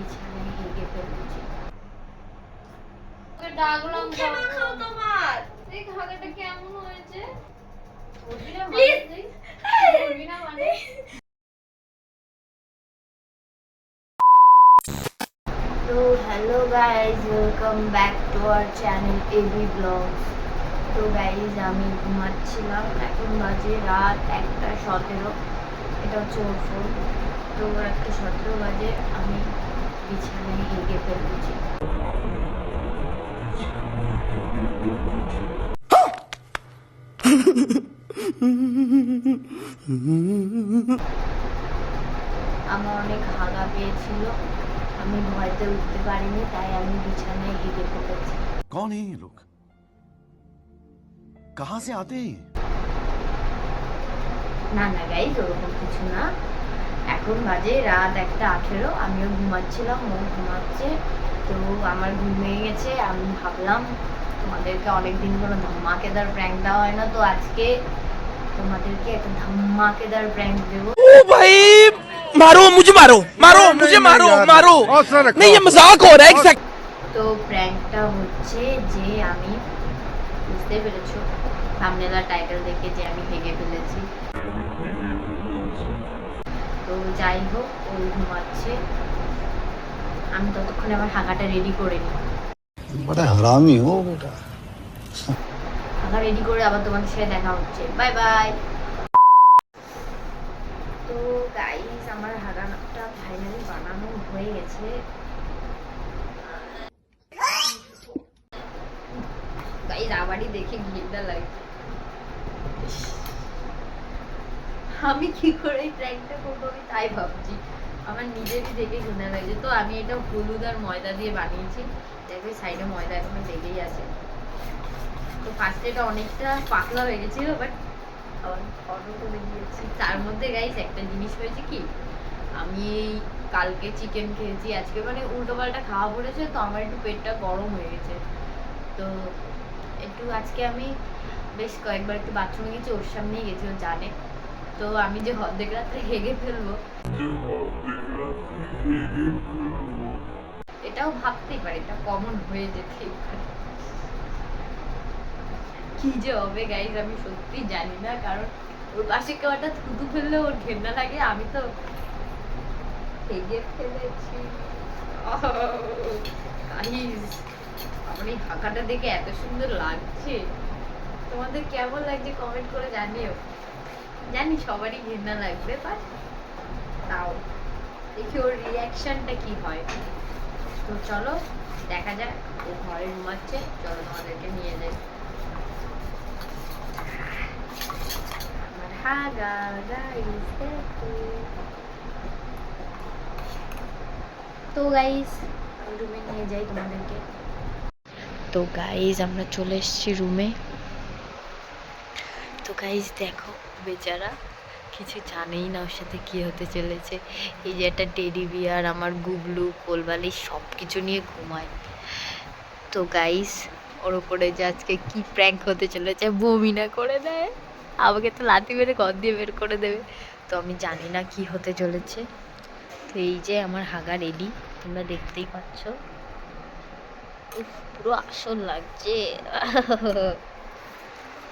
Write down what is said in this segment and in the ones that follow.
বিছানায় হেগে ফেলেছি তো hello guys welcome back to our channel AB blogs তো গাইজ আমি ঘুমাচ্ছিলাম এখন বাজে রাত একটা সতেরো, এটা হচ্ছে ওর ফোন তো একটা সতেরো বাজে, আমি বিছানায় হেগে ফেলেছি আমার অনেক হাগা পেয়েছিল আমি ভয়তে উঠতে পারিনি তাই আমি বিছানায় হেগে পড়েছি कौन है ये लोग कहां से आते हैं ये? না না গাইজ ওরকম কিছু না এখন বাজে রাত একটা আঠেরো আমিও ঘুমাচ্ছিলাম ও ঘুমাচ্ছে তো আমার ঘুম ভেঙে গেছে আমি ভাবলাম তোমাদেরকে অনেকদিন কোনো ধামাকেদার প্র্যাঙ্ক দেওয়া হয় না তো আজকে তোমাদেরকে একটা ধামাকেদার প্র্যাঙ্ক দেবো ओ भाई मारो मुझे मारो मारो मुझे मारो मारो नहीं ये मजाक हो रहा है एक सेकंड তো প্র্যাঙ্কটা হচ্ছে যে আমি বুঝতে পেরেছো সামনেলা টাইটেল দেখে যে আমি হেগে ফেলেছি তো যাই হোক ও ঘুমাচ্ছে। আমি ততক্ষণে আমার হাঁকাটা রেডি করে নিই। বড় হারামি ও বেটা। রেডি করে আবার তোমার সাথে দেখা হচ্ছে। বাই বাই তো গাইস আমার হাঁকাটা ফাইনালি বানানো হয়ে গেছে। গাইস আবারই দেখে ঘৃণা লাগে। আমি কি করে এই ট্র্যাকটা করব আমি তাই ভাবছি। আমার নিজেরই দেখে ঘৃণা লাগছে। তো আমি এটা হলুদ আর ময়দা দিয়ে বানিয়েছি। দেখবে সাইডে ময়দা এখনও লেগেই আছে। তো ফার্স্টে এটা অনেকটা পাতলা হয়ে গেছিল বাট অর্ডার করে দিয়েছি। তার মধ্যে গাইস একটা জিনিস হয়েছে কি? আমি এই কালকে চিকেন খেয়েছি। আজকে মানে উল্টো পাল্টা খাওয়া পড়েছে, তো আমার একটু পেটটা গরম হয়ে গেছে। তো একটু আজকে আমি বেশ কয়েকবার একটু বাথরুমে গেছি, ওর সামনেই গেছি, ও জানে। তো আমি যে অর্ধেক রাত্রে হেগে ফেলব। এটাও ভাবতেই পারে এটা কমন হয়ে যেতেই পারে। কি যে হবে গাইজ আমি সত্যি জানি না কারণ ওর পাশে কেউ একটা থুতু ফেললে ওর ঘেন্না লাগে আমি তো হেগে ফেলেছি। গাইজ আমার এই হাঁকাটা দেখে এত সুন্দর লাগছে। তোমাদের কেমন লাগছে কমেন্ট করে জানিও। জানি সবারই ঘেন্না লাগবে বাট তাও। দেখি ওর রিয়াকশনটা কি হয়। তো চলো, দেখা যাক, ও ঘরে ঘুমাচ্ছে, চলো তোমাদেরকে নিয়ে যাই। তো গাইস রুমে নিয়ে যাই তোমাদেরকে। তো গাইস আমরা চলে এসেছি রুমে তো গাইস দেখো বেচারা। কিছু জানেই না ওর সাথে কি হতে চলেছে। এই যে একটা টেডি বিয়ার, আমার গুবলু, কোলবালি সব কিছু নিয়ে ঘুমায়। তো গাইস ওর ওপরে যে আজকে কি প্র্যাঙ্ক হতে চলেছে বমি না করে দেয়। আমাকে তো লাঠি মেরে ঘর দিয়ে বের করে দেবে। তো আমি জানি না কি হতে চলেছে। তো এই যে আমার হাগা রেডি তোমরা দেখতেই পাচ্ছ। পুরো আসল লাগছে।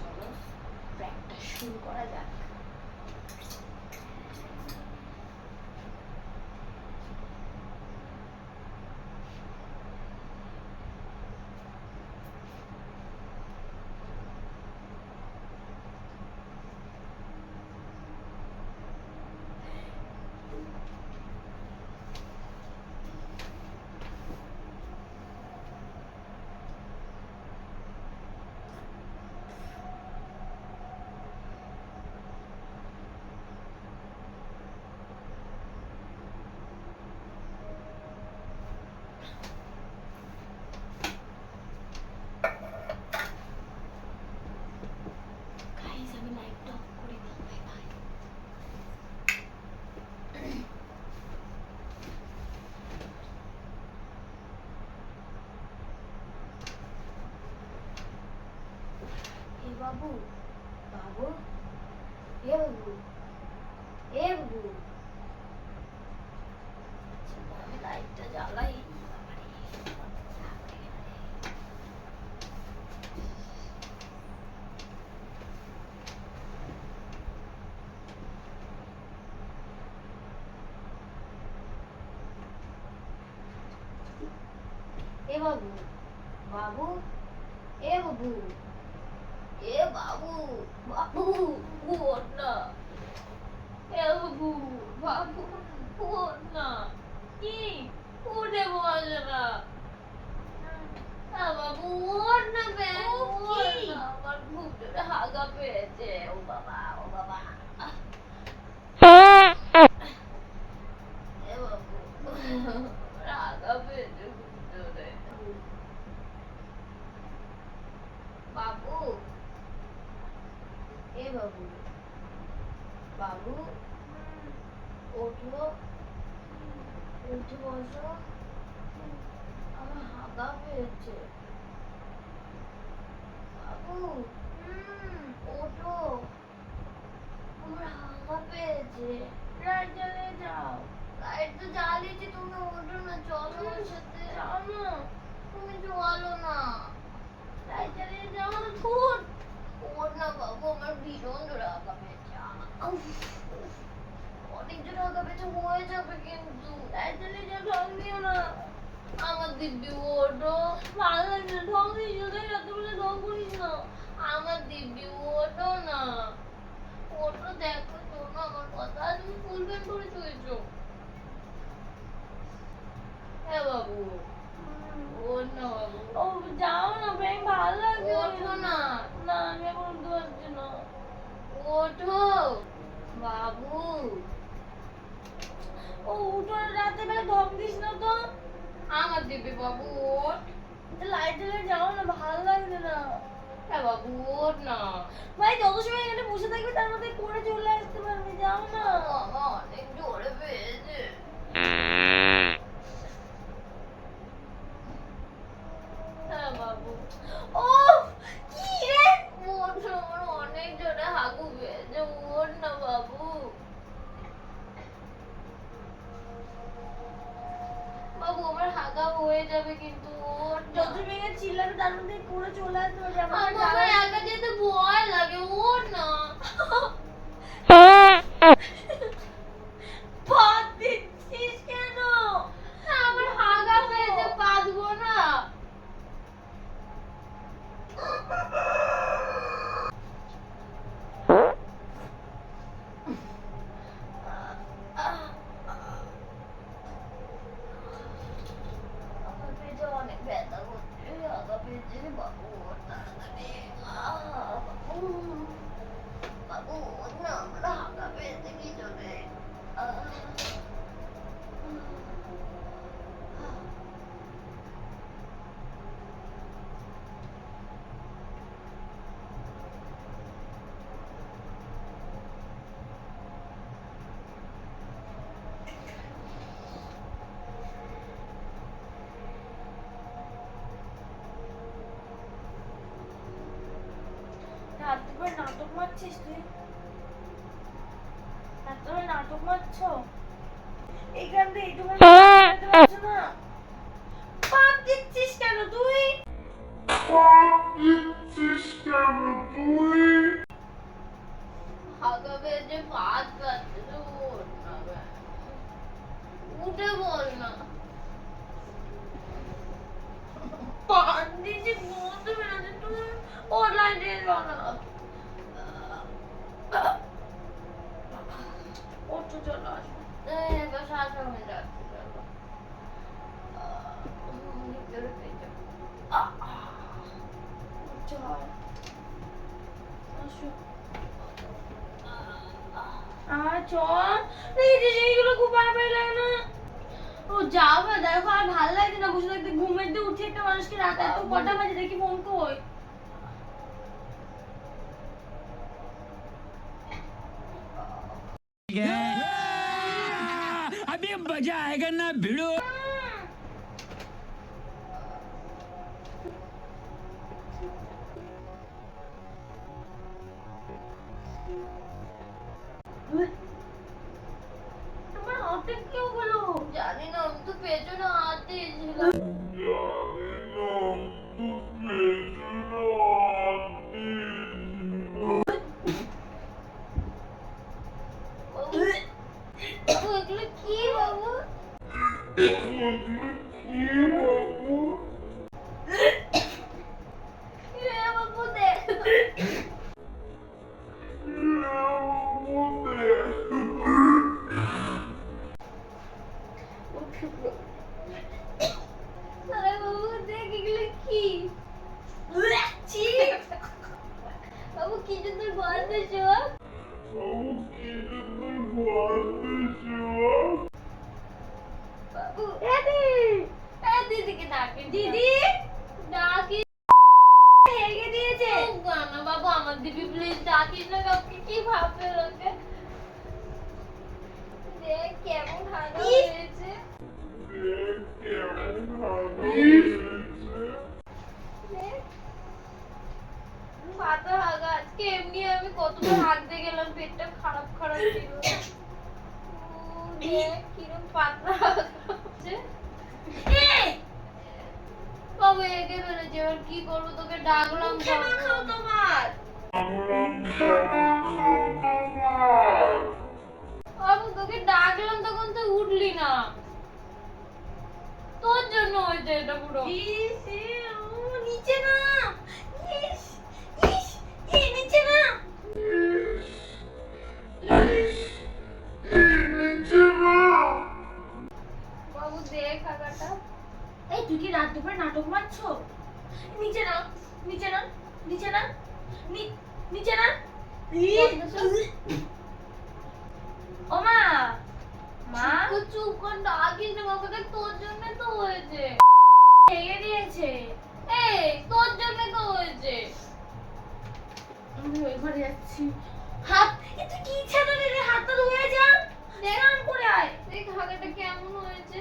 চলো প্র্যাঙ্কটা শুরু করা যাক। বাবু বাবু এ বাবু বাবু আচ্ছা, বাবু বাবু এ বাবু এ বাবু বাবু ওঠ না বাবু বাবু ওঠ না কি উঠে বস না বাবু ও বাবা ও বাবা পেয়েছে বাবু এ বাবু। বাবু ওঠো। উঠে বসো। আমার হাগা পেয়েছে। বাবু ওঠো। আমার হাগা পেয়েছে। লাইট জ্বালিয়ে যাও লাইট তো জ্বালিয়েছি তুমি ওঠো না চলো আমার সাথে যাও না তুমি চলো না। লাইট জ্বালিয়ে যাও না না বাবু আমার ভীষণ আউফ, উফ, অনেক জোরে হাগা পেয়েছে হয়ে যাবে কিন্তু জ্বালিয়ে যাও ঢং দিও না আমার দিব্যি ওঠো ভালো লাগছে ঢং দিস না তাই রাতে বলে ঢং করিস না আমার দিব্যি ওঠো না ওঠো দেখো শোনো আমার কথা তুমি ফুল প্যান্ট পরে শুয়েছো হ্যাঁ বাবু। ও যাও না ব্যাং ভালো লাগছে ওঠো না। না আমি এখন উঠতে পারছি না। ওঠো। বাবু। ও উঠো রাতে বেলা দিস না তো। আমার দিব্যি বাবু ওঠ। লাইট জ্বালিয়ে যাও না ভালো লাগছে না। হ্যাঁ বাবু ওঠ না। ভাই যত সময় এখানে বসে রাত্রিবার নাটক মারছিস তুই? রাত্রিবার নাটক মারছ? এখান থেকে এইটুকু পারছ না? পাত দিচ্ছিস কেন তুই? হাগা পেয়েছে ভাত খাচ্ছে তো ওঠ না বে। উঠে বল না। পাত দিচ্ছিস বলতে বেরোচ্ছে তুই ও লাইটে ওঠো চলো হয়ে খুব লাগে না ও যাবে দেখো আর ভালো লাগছে না বসে ঘুমের দিয়ে উঠে একটা মানুষকে রাত এত কটা বাজে দেখি ফোন কই ওটা কেউ বলো জানি না আমি তো পেছনে হাত দিয়েছিলাম বাবু, গন্ধ শোন। বাবু, এ দিদিকে ডাকে, দিদি ডাকি হেগে দিয়েছে গানা বাবু আমার দিবি প্লিজ ডাকিস না কাউকে কি ভাববে লোকে দেখ কেমন ইস! হয়েছে। পাতা আজকে এমনি আমি কতবার হাগতে গেলাম পেটটা খারাপ খারাপ ছিল। কিরম পাতলা হাগা হচ্ছে। এই, বাবু এগে ফেলেছে। এবার কি করব? তোকে ডাকলাম মুখে তোমার। বাবু তোকে ডাকলাম তখন তো উঠলি না। তোর জন্য হয়েছে এটা পুরো। নিচে না এ, নিচে না। বাবু দেখ কাকাটা এই তুই কি রাত দুপুরে নাটক মারছো? নিচে না নিচে না নিচে না নিচে না ও মা মা। চুপ কর দেখ তোর জন্য তো হয়েছে হেগে দিয়েছে এই তোর জন্য তো হয়েছে আমি ওই ঘরে যাচ্ছি। হাত, এ তুই কি ইচ্ছা তোর রে হাতটা ধুয়ে যা? স্নান করে আয়। দেখ হাগাটা কেমন হয়েছে?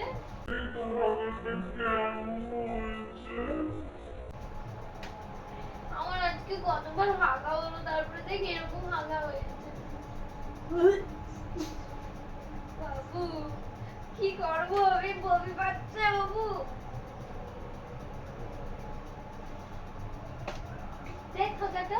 আমার আজকে কতবার হাগা হলো, তারপরে দেখ এরকম হাগা হয়েছে। বাবু, কি করব? আমি বমি পাচ্ছে বাবু। দেখ হাগাটা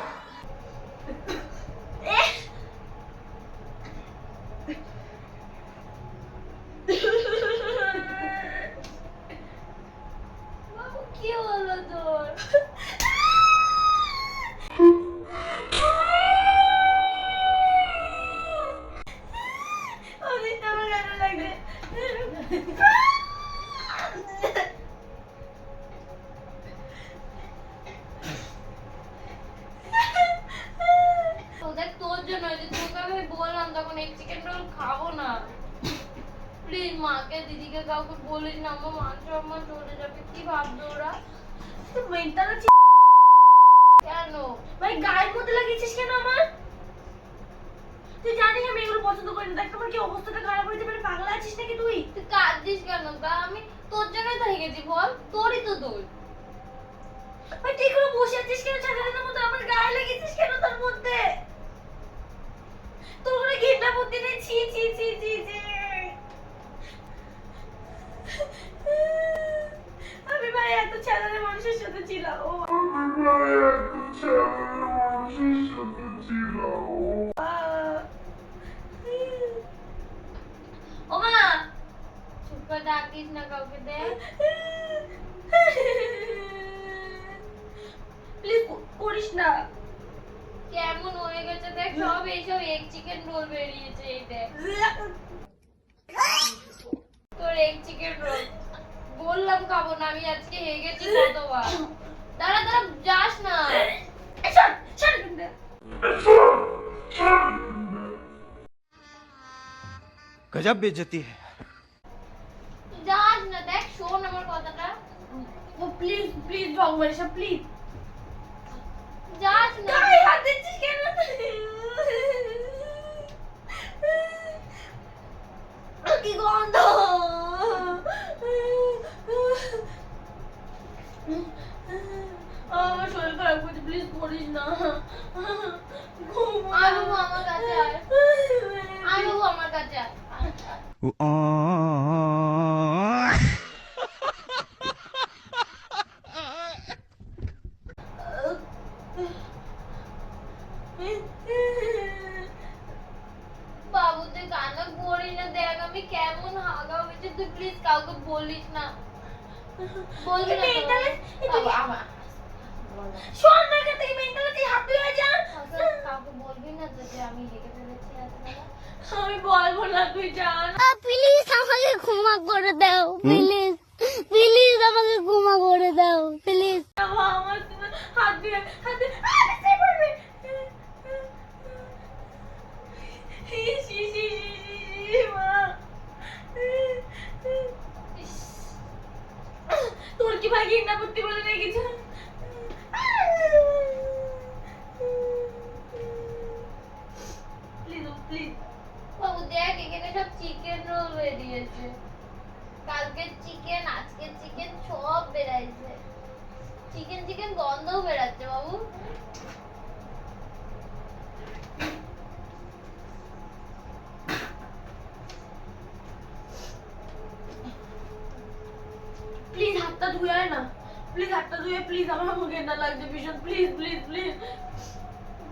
মাকে দিদিকে কাউকে বলিস না আমার মান সম্মান চলে যাবে। কি ভাববে ওরা? মেন্টাল কেন? ভাই গায়ের মধ্যে লাগিয়েছিস কেন আমার? তুই জানিস আমি এগুলো পছন্দ করি না। দেখ কি অবস্থাটা খারাপ হয়েছে? মানে পাগলা আছিস নাকি তুই? তুই কাঁদছিস কেন? তা আমি তোর জন্যই তো হেগেছি বল। তোরই তো দোষ। ভাই তুই এগুলো বসে আছিস কেন? ছাগলের মতো আমার গায়ে লেগেছিস কেন তার মধ্যে? তোর কোনো ঘৃণা বুদ্ধি নেই? ছি ছি ছি ছি ছি। আমি ভাই এত ছাগলের মানুষের সাথে ছিলাম ও। ও মা চুপ করে ডাকিস না কাউকে দেখ। প্লিজ করিস না। কেমন হয়ে গেছে দেখ সব এইসব এক চিকেন রোল বেরিয়েছে এই দেখ। আর এগ চিকেন রোল বললাম খাবো না আমি আজকে হেগেছি কতবার দাঁড়া দাঁড়া যাস না শট শট গজব বেজতি है যাস না দেখ শোন আমার কথাটা ও প্লিজ প্লিজ ভগবান সব প্লিজ যাস না গায়ে হাত দিচ্ছিস কেন শোন না এখান থেকে মেন্টালিটি হাত ধুয়ে যা কাউকে বলবি না যে আমি হেগে ফেলেছি আমি বলব না তুই জান। প্লিজ আমাকে ক্ষমা করে দাও প্লিজ প্লিজ আমাকে ক্ষমা করে দাও প্লিজ আমার হাত দিয়ে হাত দিয়ে। সে পড়বে। তোর কি ভাই ঘৃণা করতে বলে রেখেছে রোল বেরিয়েছে কালকে চিকেন আজকে চিকেন সব বেরাইছে চিকেন চিকেন গন্ধও বেরাচ্ছে বাবু। প্লিজ হাতটা ধুয়ে আয় না। প্লিজ হাতটা ধুয়ে প্লিজ আমার মুখে না লাগছে ভীষণ। প্লিজ প্লিজ প্লিজ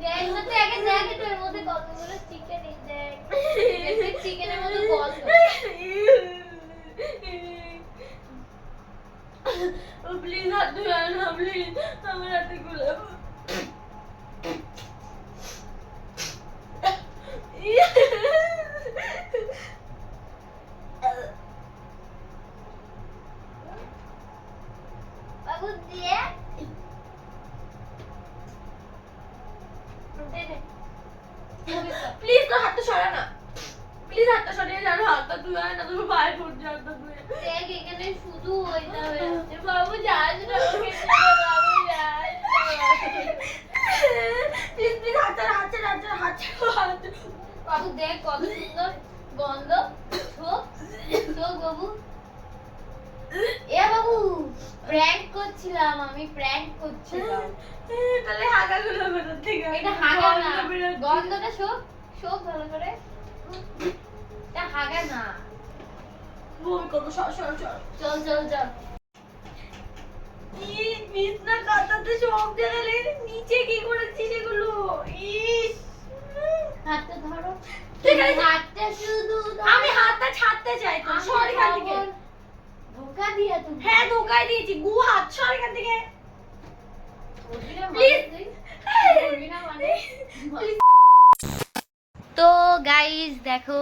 দেখ আগে দেখ এটার মধ্যে কতগুলো চিকেন দেখ। চিকেনের মধ্যে গন্ধ বাবু দেখ কত সুন্দর গন্ধ ছোক ছোক বাবু এ বাবু প্র্যাঙ্ক করছিলাম আমি প্র্যাঙ্ক করছিলাম। তাহলে হাগাগুলো থেকে এটা হাগা না গন্ধটা শোক শোক ভালো করে। এটা হাগা না। বমি করব সর সর সর। চল চল চল। বিছনা কাঁথাতে সব জায়গায় নিচে কি করেছিস এগুলো? ইস। হাতটা ধরো। ঠিক আছে। হাতটা শুধু আমি হাতটা ছাড়তে চাই তো সর এখান থেকে। ধোকা দিয়া তুমি। হ্যাঁ দিয়েছি। গু হাত সর এখান থেকে. মানে মানে? তো গাইস দেখো।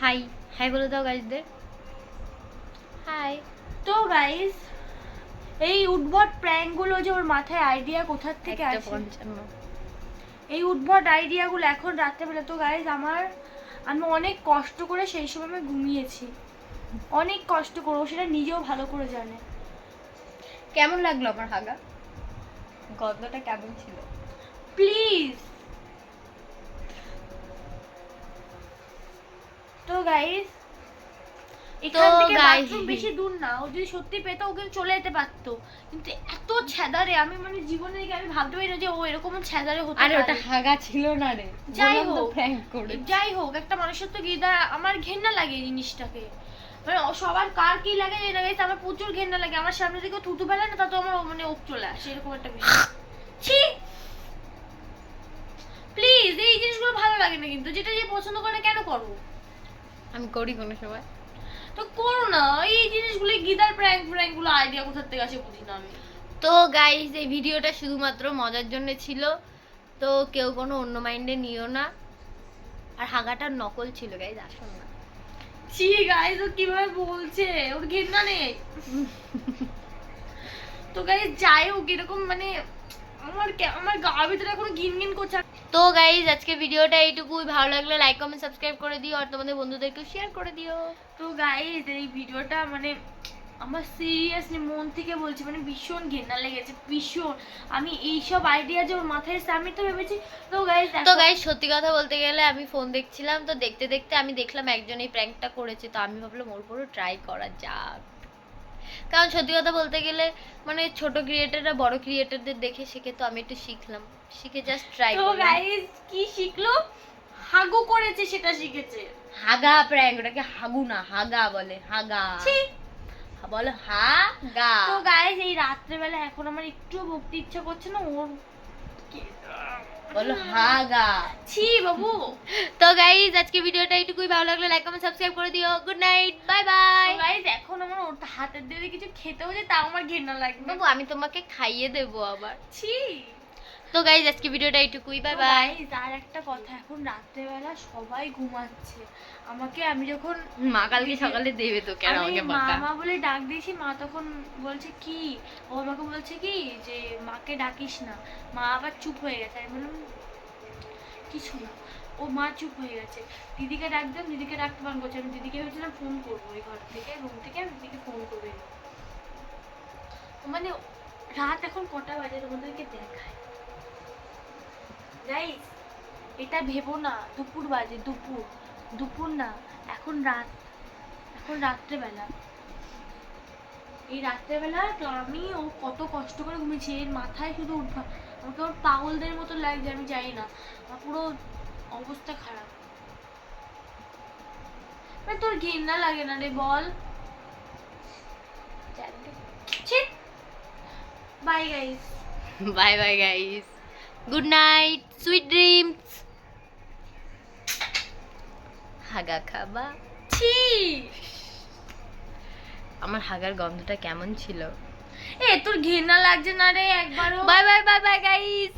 হাই হাই বলে দাও গাইসদের হাই তো গাইস এই উদ্ভট প্র্যাঙ্কগুলো যে ওর মাথায় আইডিয়া কোথার থেকে আসে? পঞ্চান্ন। এই উদ্ভট আইডিয়াগুলো এখন রাত্রেবেলা। তো গাইজ আমার আমি অনেক কষ্ট করে সেই সময় আমি ঘুমিয়েছি। অনেক কষ্ট করে ও সেটা নিজেও ভালো করে জানে। কেমন লাগল আমার হাগা? গন্ধটা কেমন ছিল? প্লিজ তো গাইজ এখান থেকে বাথরুম বেশি দূর না ও যদি সত্যি পেতো ও কিন্তু চলে যেতে পারতো। কিন্তু এত ছেদারে আমি মানে জীবনে দেখে আমি ভাবতে পারি না যে ও এরকম ছেদারে হতে আরে ওটা হাগা ছিল না রে। যাই হোক যাই হোক একটা মানুষের তো গিদা আমার ঘেন্না লাগে এই জিনিসটাকে। মানে সবার কার কি লাগে আমার প্রচুর ঘেন্না লাগে। আমার সামনে থেকে থুতু ফেলে না তা তো আমার মানে ওক চলে আসে এরকম একটা বিষয়। ছি! প্লিজ এই জিনিসগুলো ভালো লাগে না কিন্তু যেটা যে পছন্দ করে কেন করো? আমি করি কোনো সময়। তো করো না এই জিনিসগুলো গিদার প্র্যাঙ্ক প্র্যাঙ্কগুলো আইডিয়া কোথা থেকে আসে বুঝি না আমি। তো গাইস এই ভিডিওটা শুধুমাত্র মজার জন্য ছিল তো কেউ কোনো অন্য মাইন্ডে নিও না। আর হাগাটা নকল ছিল গাইস আসুন না। ছি গাইজ ও কীভাবে বলছে? ওর ঘেন্না নেই। তো গাইজ যাই হোক এরকম মানে আমার আমার গার ভিতরে এখন গিন গিন করছে। তো গাইস আজকে ভিডিওটা এইটুকুই। ভালো লাগলে লাইক কমেন্ট সাবস্ক্রাইব করে দিও। আর তোমাদের বন্ধুদেরকে শেয়ার করে দিও। তো গাইজ এই ভিডিওটা মানে আমার সিরিয়াসলি মন থেকে বলছি মানে ভীষণ ঘেন্না লেগেছে ভীষণ। আমি এইসব আইডিয়া যে ওর মাথায় এসে আমি তো ভেবেছি তো গাইজ তো গাইস সত্যি কথা বলতে গেলে আমি ফোন দেখছিলাম তো দেখতে দেখতে আমি দেখলাম একজন এই প্র্যাঙ্কটা করেছে তো আমি ভাবলাম ওর পুরো ট্রাই করা যাক। কারণ সত্যি কথা বলতে গেলে মানে ছোট ক্রিয়েটাররা বড় ক্রিয়েটারদের দেখে শিখে তো আমি একটু শিখলাম। শিখে জাস্ট ট্রাই তো গাইস কি শিখলো? হাগু করেছে সেটা শিখেছে। হাগা প্র্যাঙ্ক ওটাকে হাগু না হাগা বলে হাগা। বলো হাগা। তো গাইস এই রাত্রেবেলা এখন আমার একটু ভক্তি ইচ্ছা করছে না ওর বলো হাগা। ছি বাবু। তো গাইজ আজকে ভিডিওটা এইটুকুই। ভালো লাগলে লাইক কমেন্ট সাবস্ক্রাইব করে দিও। Good night bye bye guys এখন আমার ওর হাতের দিয়ে কিছু খেতেও যে তাও আমার ঘৃণা লাগবে। বাবু আমি তোমাকে খাইয়ে দেবো আবার। ছি। তো গাইজ আজকে ভিডিওটা এইটুকুই বাই বাই আর একটা কথা এখন রাত্রেবেলা সবাই ঘুমাচ্ছে। আমাকে আমি যখন মা কালকে সকালে দেবে তো কেন আমাকে মা মা বলে ডাক দিয়েছি মা তখন বলছে কি? ও আমাকে বলছে কি? যে মাকে ডাকিস না। মা আবার চুপ হয়ে গেছে। আমি বললাম কিছু না। ও মা চুপ হয়ে গেছে। দিদিকে ডাক দিলাম দিদিকে ডাকতে পারব করছে। আমি দিদিকে ভেবেছিলাম ফোন করব ওই ঘর থেকে রুম থেকে। আমি দিদিকে ফোন করবে মানে রাত এখন কটা বাজে? তোমাদেরকে দেখায় গাইস এটা ভেবো না। দুপুর বাজে, দুপুর। দুপুর না, এখন রাত। এখন রাত্রেবেলা। এই রাত্রেবেলা তো আমি ও কত কষ্ট করে ঘুমিয়েছি। এর মাথায় শুধু উঠবা আমাকে ওর পাগলদের মতো লাগছে, আমি জানি না। আমার পুরো অবস্থা খারাপ। মানে তোর ঘেন্না লাগে না রে, বল। Bye guys bye bye guys good night sweet dreams হাগা খাবা? ছি! আমার হাগার গন্ধটা কেমন ছিল? এ, তোর ঘৃণা লাগছে না রে একবারও? Bye bye bye bye guys